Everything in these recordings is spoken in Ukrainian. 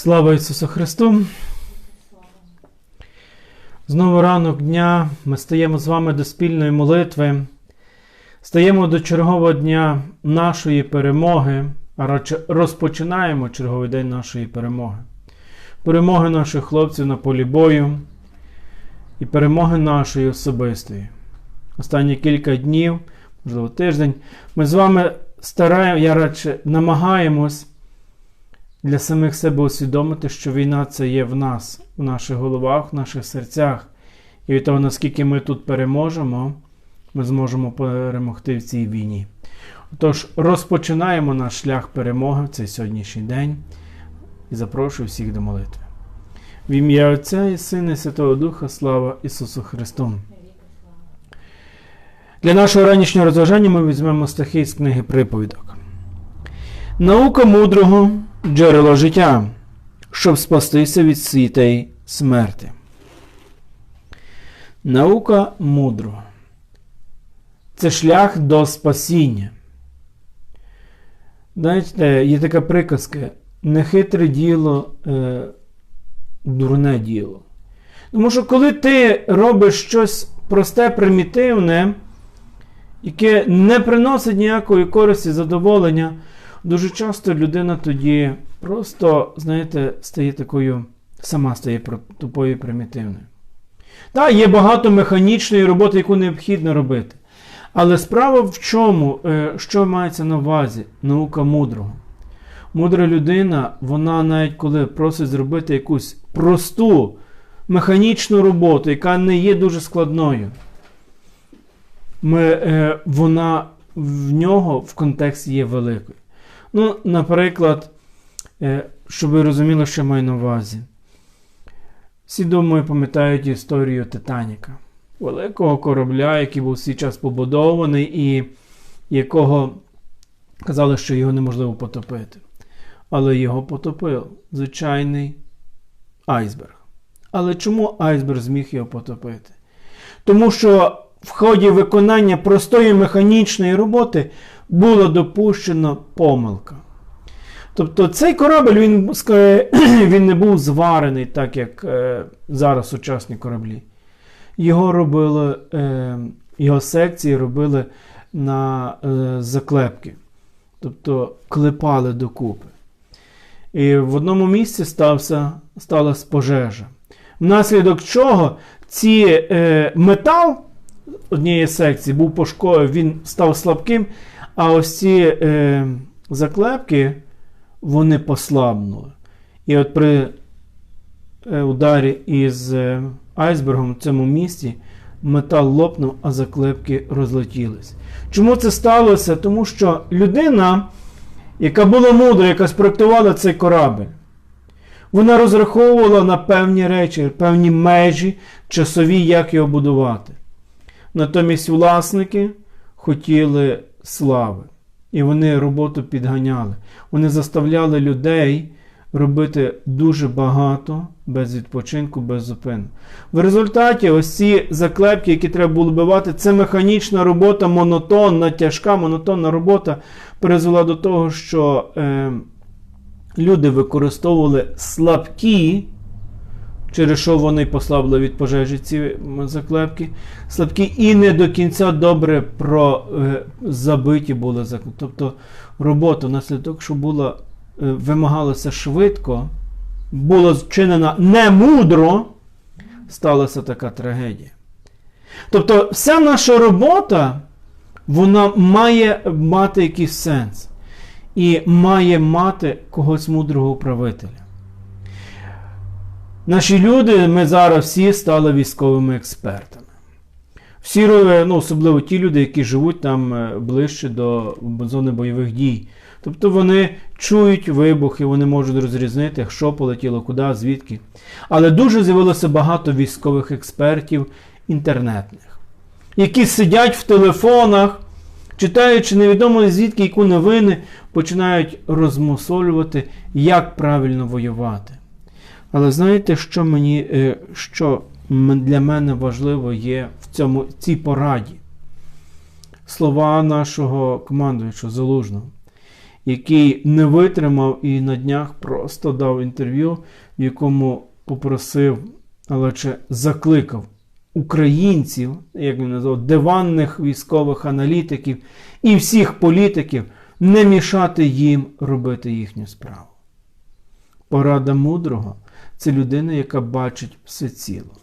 Слава Ісусу Христу! Знову ранок дня ми стаємо з вами до спільної молитви, стаємо до чергового дня нашої перемоги, а радше розпочинаємо черговий день нашої перемоги. Перемоги наших хлопців на полі бою і перемоги нашої особистої. Останні кілька днів, можливо, тиждень, ми з вами стараємо, я радше намагаємось для самих себе усвідомити, що війна це є в нас, в наших головах, в наших серцях. І від того, наскільки ми тут переможемо, ми зможемо перемогти в цій війні. Отож, розпочинаємо наш шлях перемоги в цей сьогоднішній день і запрошую всіх до молитви. В ім'я Отця і Сина, і Святого Духа, слава Ісусу Христу! Для нашого ранішнього розважання ми візьмемо стихи з книги приповідок. Наука мудрого джерело життя, щоб спастися від світей смерти. Наука мудрого. Це шлях до спасіння. Знаєте, є така приказка: нехитре діло, е, дурне діло. Тому що коли ти робиш щось просте, примітивне, яке не приносить ніякої користі, задоволення, дуже часто людина тоді просто, знаєте, стає такою, сама стає тупою і примітивною. Так, є багато механічної роботи, яку необхідно робити. Але справа в чому, е, що мається на увазі? Наука мудрого. Мудра людина, вона навіть коли просить зробити якусь просту механічну роботу, яка не є дуже складною, ми, е, вона в нього в контексті є великою. Ну, наприклад, е, щоб ви розуміли, що маю на увазі. Всі, думаю, пам'ятають історію Титаніка, великого корабля, який був свій час побудований, і якого казали, що його неможливо потопити. Але його потопив звичайний айсберг. Але чому айсберг зміг його потопити? Тому що в ході виконання простої механічної роботи була допущена помилка. Тобто цей корабель він він не був зварений, так як е, зараз сучасні кораблі. Його робили, е, його секції робили на е, заклепки, тобто клепали докупи. І в одному місці стався, сталася пожежа. Внаслідок чого ці метал однієї секції був пошкоджений, він став слабким, а ось ці е, заклепки вони послабнули. І от при е, ударі із е, айсбергом в цьому місці метал лопнув, а заклепки розлетілись. Чому це сталося? Тому що людина, яка була мудра, яка спроектувала цей корабель, вона розраховувала на певні речі, певні межі часові, як його будувати. Натомість власники хотіли слави. І вони роботу підганяли. Вони заставляли людей робити дуже багато без відпочинку, без зупину. В результаті ось ці заклепки, які треба було вбивати, це механічна робота, монотонна, тяжка, монотонна робота призвела до того, що е, люди використовували слабкі через що вони послабили від пожежі ці заклепки. Слабкі і не до кінця добре е, забиті були заклепки. Тобто робота внаслідок, що була, е, вимагалася швидко, була вчинена немудро, сталася така трагедія. Тобто, вся наша робота, вона має мати якийсь сенс. І має мати когось мудрого управителя. Наші люди, ми зараз всі стали військовими експертами. Всі, ну, Особливо ті люди, які живуть там е, ближче до зони бойових дій. Тобто вони чують вибухи, вони можуть розрізнити, що полетіло, куди, звідки. Але дуже з'явилося багато військових експертів інтернетних, які сидять в телефонах, читаючи невідомо звідки яку новини, починають розмусолювати, як правильно воювати. Але знаєте, що мені, е, що для мене важливо є в цьому, цій пораді? Слова нашого командуючого залужного, який не витримав і на днях просто дав інтерв'ю, в якому попросив, але чи закликав українців, як він назвав, диванних військових аналітиків і всіх політиків не мішати їм робити їхню справу. Порада мудрого це людина, яка бачить все ціло.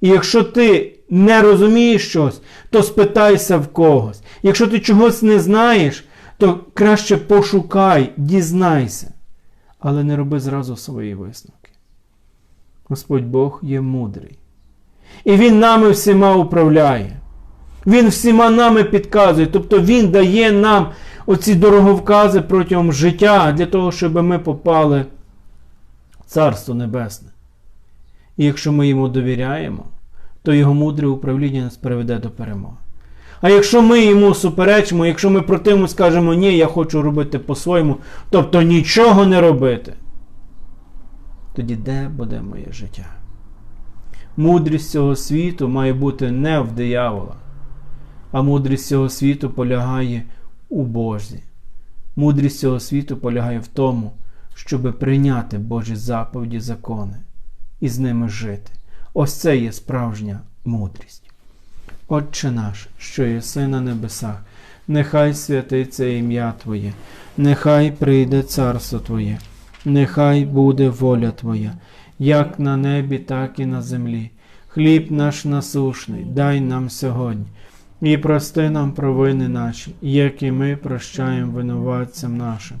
І якщо ти не розумієш щось, то спитайся в когось. Якщо ти чогось не знаєш, то краще пошукай, дізнайся. Але не роби зразу свої висновки. Господь Бог є мудрий. І Він нами всіма управляє. Він всіма нами підказує. Тобто Він дає нам оці дороговкази протягом життя для того, щоб ми попали Царство Небесне. І якщо ми йому довіряємо, то його мудре управління нас приведе до перемоги. А якщо ми йому суперечимо, якщо ми противимо скажемо, ні, я хочу робити по-своєму, тобто нічого не робити, тоді де буде моє життя? Мудрість цього світу має бути не в диявола, а мудрість цього світу полягає у Божі. Мудрість цього світу полягає в тому, щоб прийняти Божі заповіді, закони і з ними жити. Ось це є справжня мудрість. Отче наш, що єси на небесах, нехай святиться ім'я Твоє, нехай прийде царство Твоє, нехай буде воля Твоя, як на небі, так і на землі. Хліб наш насушний, дай нам сьогодні, і прости нам провини наші, як і ми прощаємо винуватцям нашим,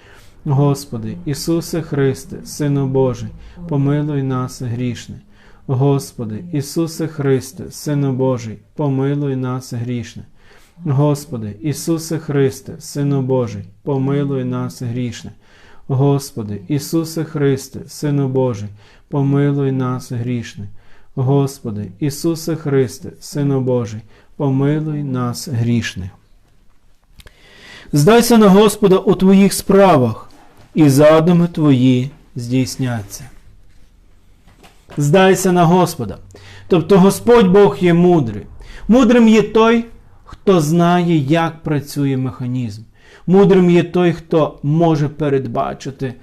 Господи, Ісусе Христе, Сино Божий, помилуй нас грішне. Господи, Ісусе Христе, Сино Божий, помилуй нас грішне. Господи, Ісусе Христе, Сино Божий, помилуй нас грішне. Господи, Ісусе Христе, Сино Божий, помилуй нас грішне. Господи, Ісусе Христе, Сино Божий, помилуй нас грішне. Здайся на Господа у Твоїх справах, і задуми Твої здійсняться. Здайся на Господа. Тобто Господь Бог є мудрий. Мудрим є той, хто знає, як працює механізм. Мудрим є той, хто може передбачити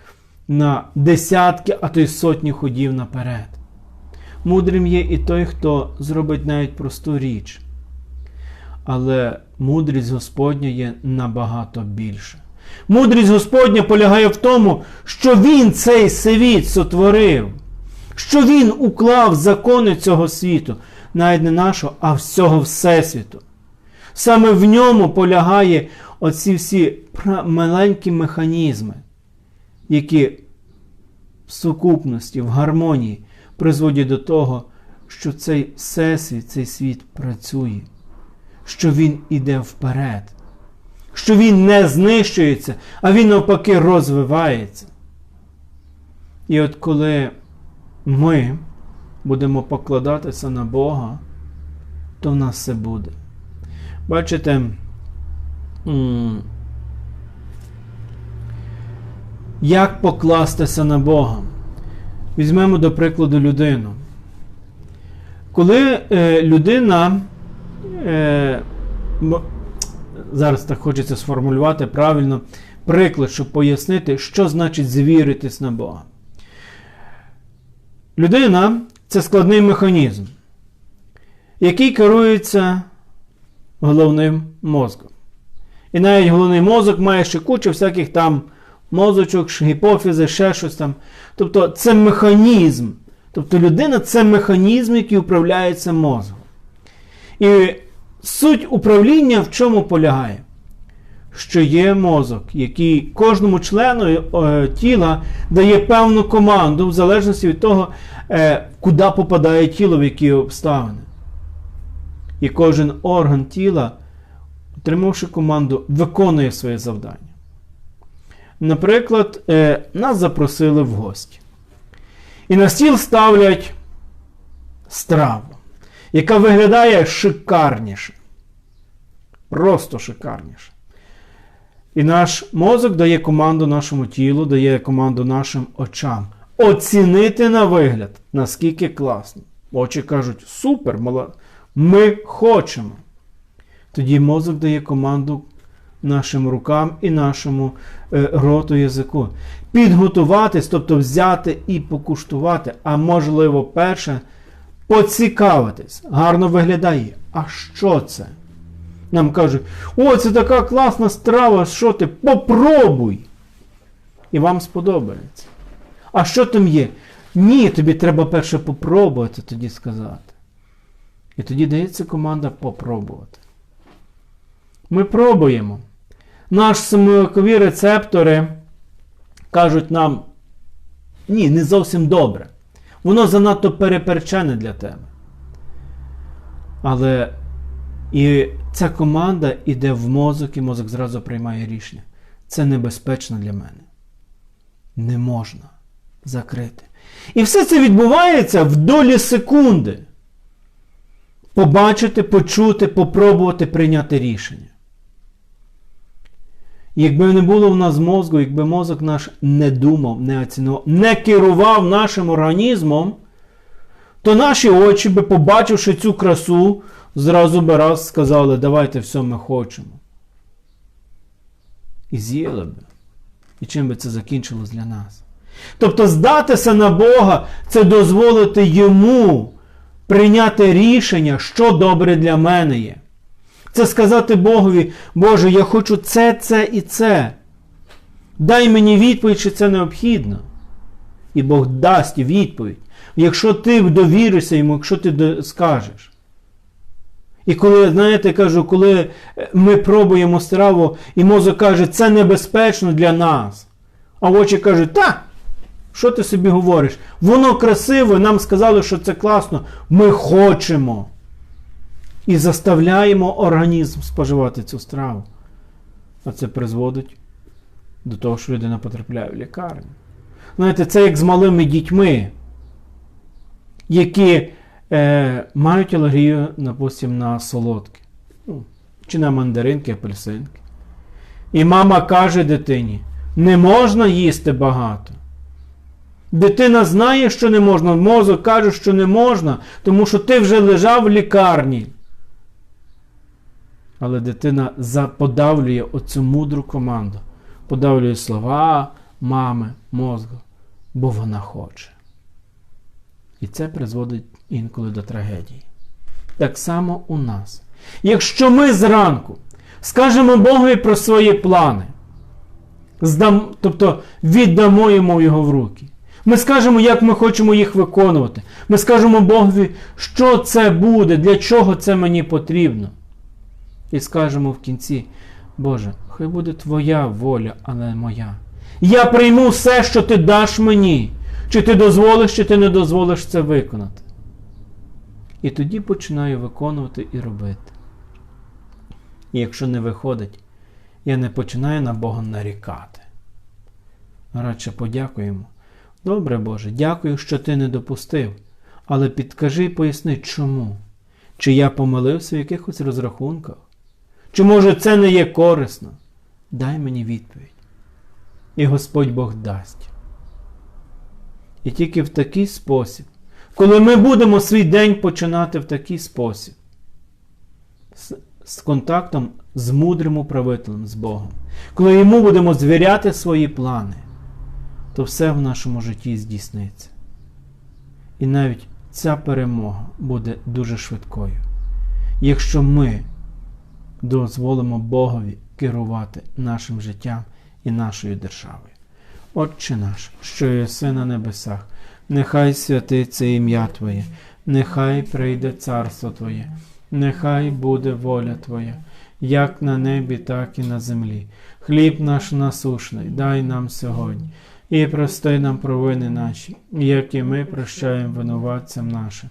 на десятки, а то й сотні ходів наперед. Мудрим є і той, хто зробить навіть просту річ. Але мудрість Господня є набагато більша. Мудрість Господня полягає в тому, що Він цей світ сотворив, що Він уклав закони цього світу, навіть не нашого, а всього Всесвіту. Саме в ньому полягає оці всі маленькі механізми, які в сукупності, в гармонії призводять до того, що цей всесвіт, цей світ працює, що він іде вперед, що він не знищується, а він навпаки розвивається. І от коли ми будемо покладатися на Бога, то в нас все буде. Бачите, як покластися на Бога? Візьмемо до прикладу людину. Коли е, людина, е, зараз так хочеться сформулювати правильно приклад, щоб пояснити, що значить звіритись на Бога. Людина це складний механізм, який керується головним мозком. І навіть головний мозок має ще кучу всяких там мозочок, гіпофізи, ще щось там. Тобто це механізм. Тобто людина це механізм, який управляється мозгом. І суть управління в чому полягає? Що є мозок, який кожному члену е, тіла дає певну команду в залежності від того, е, куди попадає тіло, в які обставини. І кожен орган тіла, отримавши команду, виконує своє завдання. наприклад, е, нас запросили в гості. І на стіл ставлять страву, яка виглядає шикарніше. Просто шикарніше. І наш мозок дає команду нашому тілу, дає команду нашим очам. Оцінити на вигляд, наскільки класно. Очі кажуть, супер, мала... ми хочемо. Тоді мозок дає команду нашим рукам і нашому е, роту язику. Підготуватись, тобто взяти і покуштувати, а можливо, перше, поцікавитись. Гарно виглядає. А що це? Нам кажуть, о, це така класна страва, що ти? Попробуй! І вам сподобається. А що там є? Ні, тобі треба перше попробувати, тоді сказати. І тоді дається команда попробувати. Ми пробуємо. Наші смакові рецептори кажуть нам, ні, не зовсім добре. Воно занадто переперчене для тебе. Але і ця команда йде в мозок, і мозок зразу приймає рішення. Це небезпечно для мене. Не можна закрити. І все це відбувається в долі секунди. Побачити, почути, попробувати прийняти рішення. Якби не було в нас мозку, якби мозок наш не думав, не оцінував, не керував нашим організмом, то наші очі би, побачивши цю красу, зразу би раз сказали, давайте все ми хочемо. І з'їли би. І чим би це закінчилось для нас? Тобто здатися на Бога це дозволити йому прийняти рішення, що добре для мене є. Це сказати Богові, Боже, я хочу це, це і це. Дай мені відповідь, чи це необхідно. І Бог дасть відповідь. Якщо ти довіришся йому, якщо ти скажеш. І коли, знаєте, кажу, коли ми пробуємо страву, і мозок каже, це небезпечно для нас. А очі кажуть, так, що ти собі говориш? Воно красиве, нам сказали, що це класно. Ми хочемо. І заставляємо організм споживати цю страву. А це призводить до того, що людина потрапляє в лікарню. Знаєте, це як з малими дітьми, які е, мають алергію, допустимо, на солодке. Ну, чи на мандаринки, апельсинки. І мама каже дитині: не можна їсти багато. Дитина знає, що не можна, мозок каже, що не можна, тому що ти вже лежав в лікарні. Але дитина подавлює оцю мудру команду, подавлює слова мами, мозку, бо вона хоче. І це призводить інколи до трагедії. Так само у нас. Якщо ми зранку скажемо Богові про свої плани, здам, тобто віддамо йому його в руки, ми скажемо, як ми хочемо їх виконувати. Ми скажемо Богові, що це буде, для чого це мені потрібно. І скажемо в кінці, Боже, хай буде Твоя воля, а не моя. Я прийму все, що ти даш мені. Чи ти дозволиш, чи ти не дозволиш це виконати. І тоді починаю виконувати і робити. І якщо не виходить, я не починаю на Бога нарікати. Радше подякуємо. Добре Боже, дякую, що ти не допустив. Але підкажи і поясни, чому? Чи я помилився в якихось розрахунках? Чи може це не є корисно? Дай мені відповідь. І Господь Бог дасть. І тільки в такий спосіб, коли ми будемо свій день починати в такий спосіб, з, з контактом з мудрим управителем, з Богом, коли йому будемо звіряти свої плани, то все в нашому житті здійсниться. І навіть ця перемога буде дуже швидкою. Якщо ми дозволимо Богові керувати нашим життям і нашою державою. Отче наш, що єси на небесах, нехай святиться ім'я Твоє, нехай прийде царство Твоє, нехай буде воля Твоя, як на небі, так і на землі. Хліб наш насушний, дай нам сьогодні, і прости нам провини наші, як і ми прощаємо винуватцям нашим.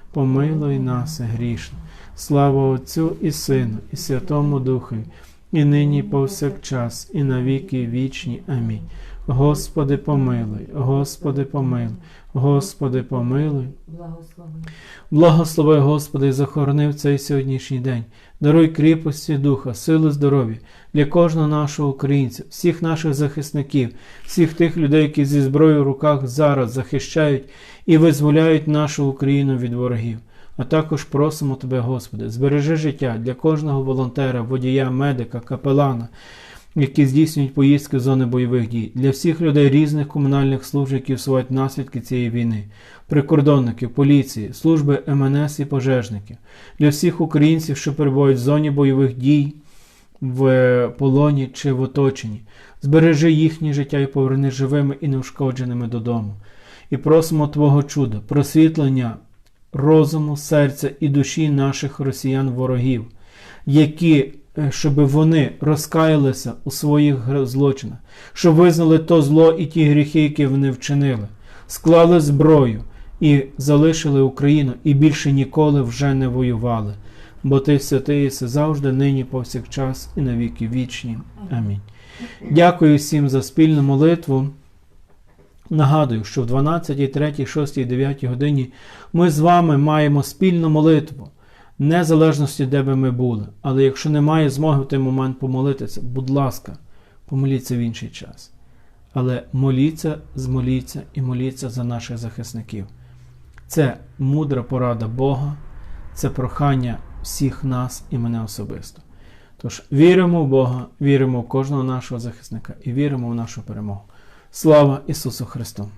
помилуй нас грішно. Слава Отцю і Сину, і Святому Духові, і нині, і повсякчас, і на віки вічні. Амінь. Господи, помилуй, Господи, помилуй, Господи, помилуй. Благослови. Господи, і захорони в цей сьогоднішній день. Даруй кріпості духа, сили здоров'я для кожного нашого українця, всіх наших захисників, всіх тих людей, які зі зброєю в руках зараз захищають і визволяють нашу Україну від ворогів. А також просимо Тебе, Господи, збережи життя для кожного волонтера, водія, медика, капелана, які здійснюють поїздки в зони бойових дій, для всіх людей різних комунальних служб, які всувають наслідки цієї війни, прикордонників, поліції, служби МНС і пожежників, для всіх українців, що перебувають в зоні бойових дій, в полоні чи в оточенні. Збережи їхнє життя і поверни живими і неушкодженими додому. І просимо Твого чуда, просвітлення розуму, серця і душі наших росіян-ворогів, які, е, щоб вони розкаялися у своїх злочинах, щоб визнали то зло і ті гріхи, які вони вчинили, склали зброю і залишили Україну, і більше ніколи вже не воювали. Бо ти святий єси завжди, нині, повсякчас і на віки вічні. Амінь. Дякую всім за спільну молитву. Нагадую, що в 12, 3, 6, 9 годині ми з вами маємо спільну молитву, незалежності, де би ми були. Але якщо немає змоги в той момент помолитися, будь ласка, помоліться в інший час. Але моліться, змоліться і моліться за наших захисників. Це мудра порада Бога, це прохання всіх нас і мене особисто. Тож віримо в Бога, віримо в кожного нашого захисника і віримо в нашу перемогу. Слава Ісусу Христу!